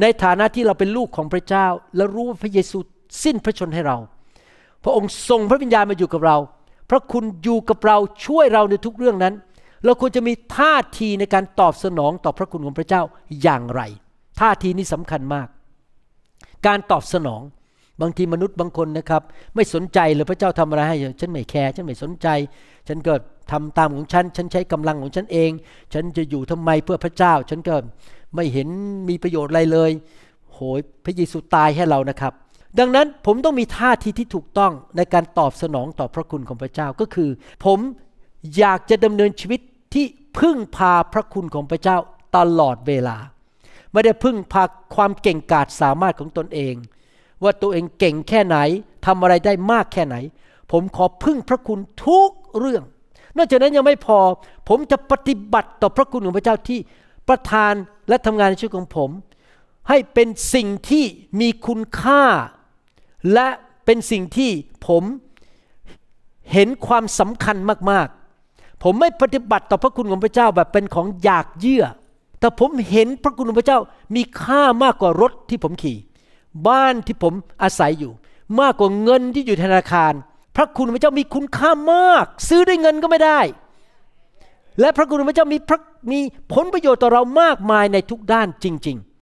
ในฐานะที่เราเป็นลูกของพระเจ้า และรู้ว่าพระเยซูสิ้นพระชนให้เรา พระองค์ทรงพระวิญญาณมาอยู่กับเรา พระคุณอยู่กับเราช่วยเราในทุกเรื่องนั้น เราควรจะมีท่าทีในการตอบสนองต่อพระคุณของพระเจ้าอย่างไร ท่าทีนี้สำคัญมาก การตอบสนอง บางทีมนุษย์บางคนนะครับ ไม่สนใจเลยพระเจ้าทำอะไรให้ ฉันไม่แคร์ฉันไม่สนใจ ฉันก็ทำตามของฉัน ฉันใช้กำลังของฉันเอง ฉันจะอยู่ทำไมเพื่อพระเจ้า ฉันก็ ไม่เห็นมีประโยชน์อะไรเลย โหยพระเยซูตายให้เรานะครับ ดังนั้นผมต้องมีท่าทีที่ถูกต้องในการตอบสนองต่อพระคุณของพระเจ้าก็คือ ผมอยากจะดำเนินชีวิตที่พึ่งพาพระคุณของพระเจ้าตลอดเวลา ไม่ได้พึ่งพาความเก่งกาจสามารถของตนเอง ว่าตัวเองเก่งแค่ไหนทำอะไรได้มากแค่ไหน ผมขอพึ่งพระคุณทุกเรื่อง นอกจากนั้นยังไม่พอ ผมจะปฏิบัติต่อพระคุณของพระเจ้าที่ ประทานและทำงานในชีวิตของผม ให้เป็นสิ่งที่มีคุณค่า และเป็นสิ่งที่ผมเห็นความสำคัญมากๆ ผมไม่ปฏิบัติต่อพระคุณของพระเจ้าแบบเป็นของอยากเยื่อ แต่ผมเห็นพระคุณของพระเจ้ามีค่ามากกว่ารถที่ผมขี่ บ้านที่ผมอาศัยอยู่ มากกว่าเงินที่อยู่ธนาคาร พระคุณของพระเจ้ามีคุณค่ามาก ซื้อด้วยเงินก็ไม่ได้ และพระคุณของพระเจ้ามีพระ มีผลประโยชน์ต่อเรามากมายในทุกด้านจริง ๆ